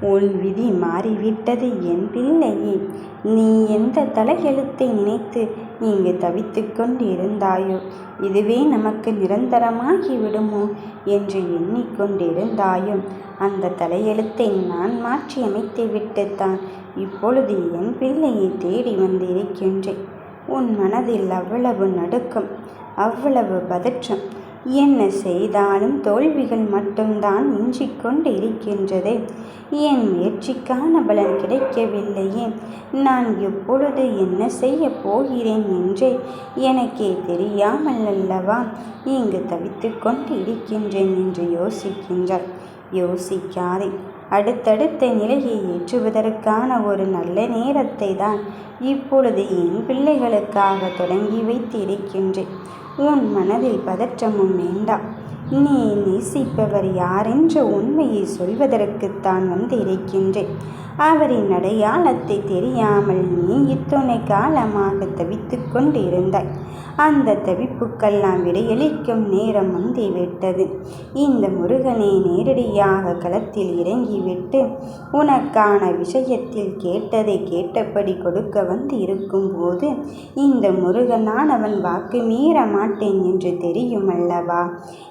உன் விதி மாறிவிட்டது என் பிள்ளையே. நீ எந்த தலையெழுத்தை நினைத்து இங்கு தவித்துக் கொண்டிருந்தாயோ இதுவே நமக்கு நிரந்தரமாகி விடுமோ என்று எண்ணிக்கொண்டிருந்தாயோ அந்த தலையெழுத்தை நான் மாற்றி அமைத்து விட்டுத்தான் இப்பொழுது என் பிள்ளையை தேடி வந்திருக்கின்றேன். உன் மனதில் அவ்வளவு நடுக்கம் அவ்வளவு பதற்றம் என்ன செய்தாலும் தோல்விகள் மட்டும்தான் மிஞ்சிக் கொண்டு என் முயற்சிக்கான பலன் கிடைக்கவில்லையே. நான் எப்பொழுது என்ன செய்ய போகிறேன் என்றே எனக்கே தெரியாமல் அல்லவா இங்கு தவித்து கொண்டு இருக்கின்றேன் என்று யோசிக்கின்றார் யோசிக்காதே. அடுத்தடுத்த நிலையை ஏற்றுவதற்கான ஒரு நல்ல நேரத்தை தான் இப்பொழுது என் பிள்ளைகளுக்காக தொடங்கி வைத்து இருக்கின்றேன் உன் மனதில் பதற்றமும் வேண்டாம் நீ நேசிப்பவர் யாரென்ற உண்மையை சொல்வதற்குத்தான் வந்து இருக்கின்றேன் அவரின் அடையாளத்தை தெரியாமல் நீ இத்துணை காலமாக தவித்து கொண்டிருந்தாய். அந்த தவிப்புக்கெல்லாம் விடையளிக்கும் நேரம் வந்துவிட்டது. இந்த முருகனை நேரடியாக களத்தில் இறங்கிவிட்டு உனக்கான விஷயத்தில் கேட்டதை கேட்டபடி கொடுக்க வந்து இருக்கும்போது இந்த முருகனானவன் வாக்கு மீற மாட்டேன் என்று தெரியும் அல்லவா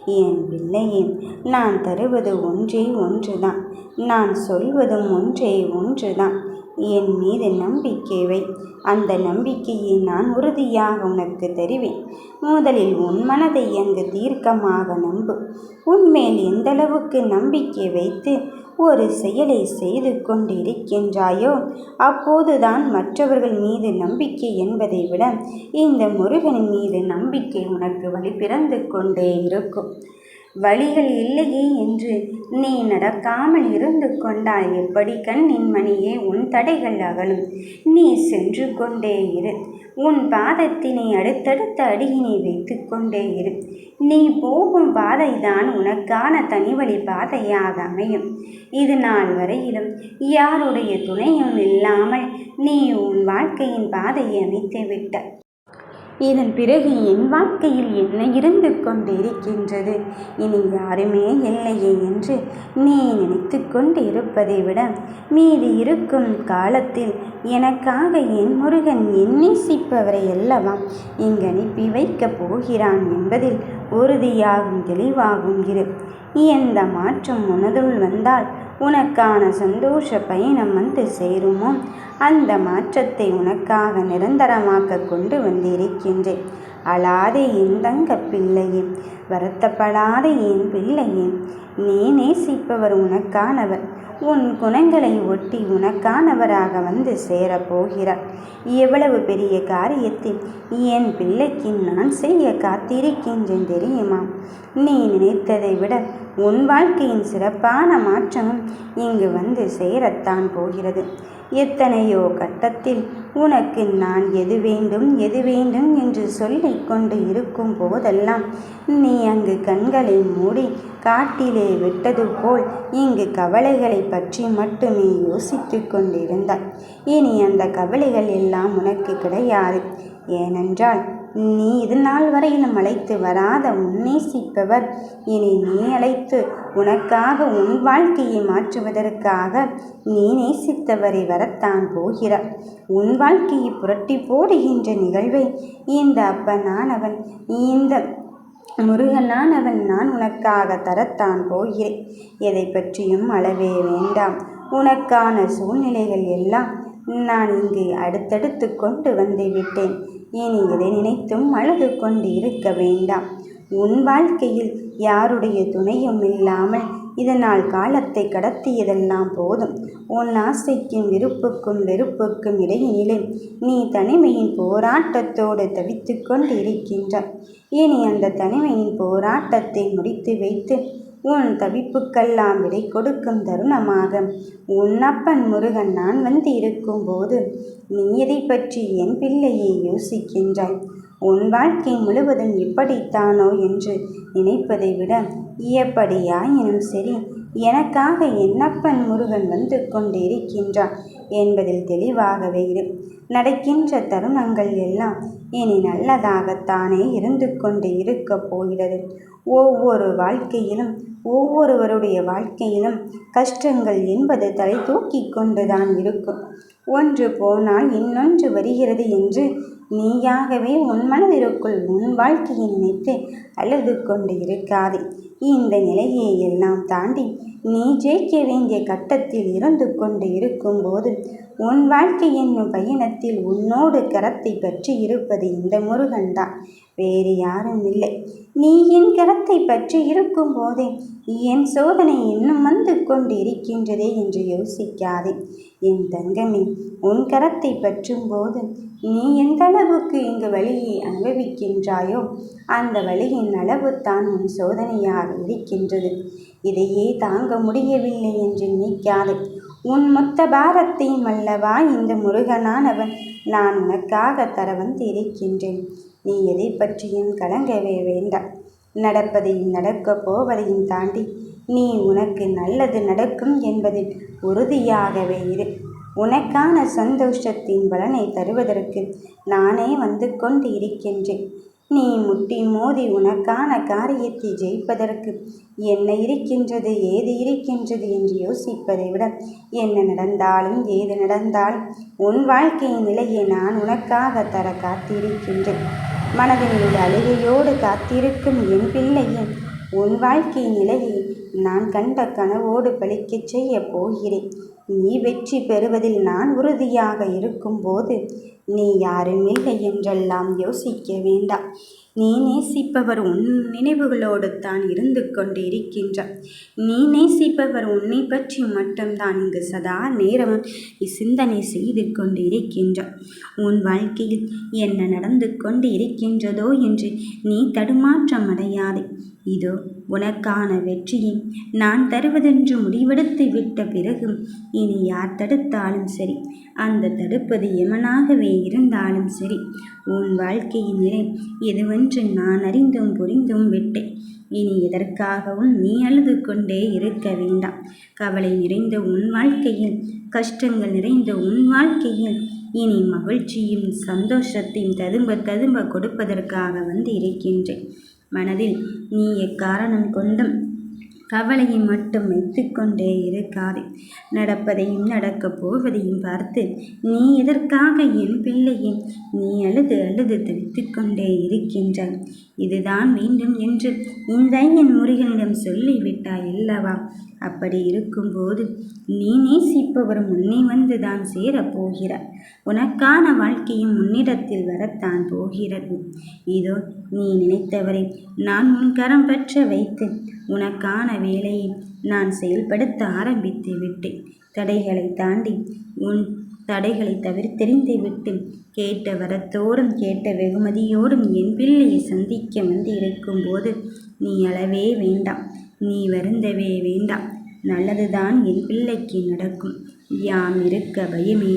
என் பிள்ளையே நான் தருவது ஒன்றே ஒன்றுதான். நான் சொல்வதும் ஒன்றே ஒன்றுதான். என் மீது நம்பிக்கை வை. அந்த நம்பிக்கையை நான் உறுதியாக உனக்கு தருவேன். முதலில் உன் மனதை அங்கு தீர்க்கமாக நம்பு. உன்மேல் எந்தளவுக்கு நம்பிக்கை வைத்து ஒரு செயலை செய்து கொண்டிருக்கின்றாயோ அப்போதுதான் மற்றவர்கள் மீது நம்பிக்கை என்பதை விட இந்த முருகன் மீது நம்பிக்கை உனக்கு வழி பிறந்து கொண்டே இருக்கும். வழிகள் இல்லையே என்று நீ நடக்காமல் இருந்து கொண்டால் எப்படி கண்ணின் மணியே உன் தடைகள் அகலும். நீ சென்று கொண்டே இரு. உன் பாதத்தினை அடுத்தடுத்த அடியினை வைத்து கொண்டே இரு. நீ போகும் பாதைதான் உனக்கான தனிவழி பாதையாக அமையும். இது நாள் வரையிலும் யாருடைய துணையும் இல்லாமல் நீ உன் வாழ்க்கையின் பாதையை அமைத்து விட்ட இதன் பிறகு என் வாழ்க்கையில் என்ன இருந்து கொண்டிருக்கின்றது? இனி யாருமே இல்லையே என்று நீ நினைத்து கொண்டு இருப்பதை விட மீதி இருக்கும் காலத்தில் எனக்காக என் முருகன் எண்ணேசிப்பவரை அல்லவா இங்கு அனுப்பி வைக்கப் போகிறான் என்பதில் உறுதியாகும் தெளிவாகும் இரு. எந்த மாற்றம் உனதுள் வந்தால் உனக்கான சந்தோஷ பயணம் வந்து சேருமோ? அந்த மாற்றத்தை உனக்காக நிரந்தரமாக்க கொண்டு வந்திருக்கின்றேன். அழாதே என் தங்க பிள்ளையே வருத்தப்படாத என் பிள்ளையே நீ நேசிப்பவர் உனக்கானவர். உன் குணங்களை ஒட்டி உனக்கானவராக வந்து சேரப்போகிறார் எவ்வளவு பெரிய காரியத்தை என் பிள்ளைக்கு நான் செய்ய காத்திருக்கின்றேன் தெரியுமா? நீ நினைத்ததை விட உன் வாழ்க்கையின் சிறப்பான மாற்றமும் இங்கு வந்து சேரத்தான் போகிறது. எத்தனையோ கட்டத்தில் உனக்கு நான் எது வேண்டும் எது வேண்டும் என்று சொல்லிக் கொண்டு இருக்கும் போதெல்லாம் நீ அங்கு கண்களை மூடி காட்டிலே விட்டது போல் இங்கு கவலைகளை பற்றி மட்டுமே யோசித்து கொண்டிருந்தாய். இனி அந்த கவலைகள் எல்லாம் உனக்கு கிடையாது. ஏனென்றால் நீ இது நாள் வரையிலும் அழைத்து வராத உன்னேசிப்பவர் இனி நீ அழைத்து உனக்காக உன் வாழ்க்கையை மாற்றுவதற்காக நீ நேசித்தவரை வரத்தான் போகிறார். உன் வாழ்க்கையை புரட்டி போடுகின்ற நிகழ்வை இந்த அப்பனானவன் இந்த முருகனானவன் நான் உனக்காக தரத்தான் போகிறேன். எதை பற்றியும் அளவே வேண்டாம். உனக்கான சூழ்நிலைகள் எல்லாம் நான் இங்கு அடுத்தடுத்து கொண்டு வந்து விட்டேன். இனி எதை நினைத்தும் அழுது கொண்டு இருக்க வேண்டாம். உன் வாழ்க்கையில் யாருடைய துணையும் இல்லாமல் இதனால் காலத்தை கடத்தியதெல்லாம் போதும். உன் ஆசைக்கும் விருப்புக்கும் வெறுப்புக்கும் இடையினிலே நீ தனிமையின் போராட்டத்தோடு தவித்து கொண்டு இருக்கின்றாய். இனி அந்த தனிமையின் போராட்டத்தை முடித்து வைத்து உன் தவிப்புக்கெல்லாம் விடை கொடுக்கும் தருணமாக. உன் அப்பன் முருகன் நான் வந்து இருக்கும்போது நீ எதை பற்றி என் பிள்ளையை யோசிக்கின்றாய்? உன் வாழ்க்கை முழுவதும் எப்படித்தானோ என்று நினைப்பதை விட எப்படியாயினும் சரி எனக்காக என்னப்பன் முருகன் வந்து கொண்டிருக்கின்றான் என்பதில் தெளிவாகவே இரு. நடக்கின்ற தருணங்கள் எல்லாம் இனி நல்லதாகத்தானே இருந்து கொண்டு இருக்கப் போகிறது. ஒவ்வொரு வாழ்க்கையிலும் ஒவ்வொருவருடைய வாழ்க்கையிலும் கஷ்டங்கள் என்பது தலை தூக்கி கொண்டுதான் இருக்கும். ஒன்று போனால் இன்னொன்று வருகிறது என்று நீயாகவே உன் மனதிற்குள் உன் வாழ்க்கையை நினைத்து அழுது கொண்டு இருக்காதே. இந்த நிலையை எல்லாம் தாண்டி நீ ஜெயிக்க வேண்டிய கட்டத்தில் இருந்து கொண்டு இருக்கும்போது உன் வாழ்க்கை என்னும் பயணத்தில் உன்னோடு கரத்தை பற்றி இருப்பது இந்த முருகன்தான். வேறு யாரும் இல்லை. நீ என் கரத்தை பற்றி இருக்கும் போதே என் சோதனை இன்னும் வந்து கொண்டு இருக்கின்றதே என்று யோசிக்காதே. என் தங்கமே உன் கரத்தை பற்றும் போது நீ எந்த அளவுக்கு இங்கு வழியை அனுபவிக்கின்றாயோ அந்த வழியின் அளவு தான் உன் சோதனையாக இருக்கின்றது. இதையே தாங்க முடியவில்லை என்று நினைக்காது. உன் மொத்த பாரத்தையும் அல்லவா இந்த முருகனானவன்? நான் உனக்காக தர வந்திருக்கின்றேன் நீ எதை பற்றியும் கலங்கவே வேண்டாம். நடப்பதையும் நடக்கப் போவதையும் தாண்டி நீ உனக்கு நல்லது நடக்கும் என்பதில் உறுதியாகவே இரு. உனக்கான சந்தோஷத்தின் பலனை தருவதற்கு நானே வந்து கொண்டு இருக்கின்றேன். நீ முட்டி மோதி உனக்கான காரியத்தை ஜெயிப்பதற்கு என்ன இருக்கின்றது ஏது இருக்கின்றது என்று யோசிப்பதை விட என்ன நடந்தாலும் ஏது நடந்தாலும் உன் வாழ்க்கையின் நிலையை நான் உனக்காக தர காத்திருக்கின்றேன். மனதில் அழுகையோடு காத்திருக்கும் என் பிள்ளையின் உன் வாழ்க்கை நிலையை நான் கண்ட கனவோடு பலிக்கச் செய்யப் போகிறேன். நீ வெற்றி பெறுவதில் நான் உறுதியாக இருக்கும்போது நீ யாரும் இல்லை என்றெல்லாம் யோசிக்க வேண்டாம். நீ நேசிப்பவர் உன் நினைவுகளோடு தான் இருந்து கொண்டு இருக்கின்றார் நீ நேசிப்பவர் உன்னை பற்றி மட்டும்தான் இங்கு சதா நேரமும் சிந்தனை செய்து கொண்டு இருக்கின்றார் உன் வாழ்க்கையில் என்ன நடந்து கொண்டு இருக்கின்றதோ என்று நீ தடுமாற்றம் அடையாதே. இதோ உனக்கான வெற்றியை நான் தருவதென்று முடிவெடுத்து விட்ட பிறகும் இனி யார் தடுத்தாலும் சரி அந்த தடுப்பது எமனாகவே இருந்தாலும் சரி உன் வாழ்க்கையின் நிலை எதுவென்று நான் அறிந்தும் புரிந்தும் விட்டேன். இனி எதற்காகவும் நீ அழுது கொண்டே இருக்க வேண்டாம். கவலை நிறைந்த உன் வாழ்க்கையில் கஷ்டங்கள் நிறைந்த உன் வாழ்க்கையில் இனி மகிழ்ச்சியும் சந்தோஷத்தையும் ததும்ப ததும்ப கொடுப்பதற்காக வந்து இருக்கின்றேன். மனதில் நீ எக்காரணம் கொண்டும் கவலையை மட்டும் வைத்துக்கொண்டே இருக்காதே. நடப்பதையும் நடக்கப் போவதையும் பார்த்து நீ எதற்காக என் பிள்ளையை நீ அழுது அழுது தவித்து கொண்டே இருக்கின்றாய்? இதுதான் வேண்டும் என்று இந்த என் முருகனிடம் சொல்லிவிட்டாய் அல்லவா? அப்படி இருக்கும்போது நீ நேசிப்பவர் முன்னே வந்து தான் சேரப்போகிறார் உனக்கான வாழ்க்கையும் முன்னிடத்தில் வரத்தான் போகிறது. இதோ நீ நினைத்தவரை நான் உன் கரம் பற்ற வைத்து உனக்கான வேலையை நான் செயல்படுத்த ஆரம்பித்து விட்டேன். தடைகளை தாண்டி உன் தடைகளை தவிர்த்தெறிந்து விட்டு கேட்ட வரத்தோடும் கேட்ட வெகுமதியோடும் என் பிள்ளையை சந்திக்க வந்து இருக்கும்போது நீ அளவே வேண்டாம். நீ வருந்தவே வேண்டாம். நல்லதுதான் என் பிள்ளைக்கு நடக்கும். யாம் இருக்க பயமே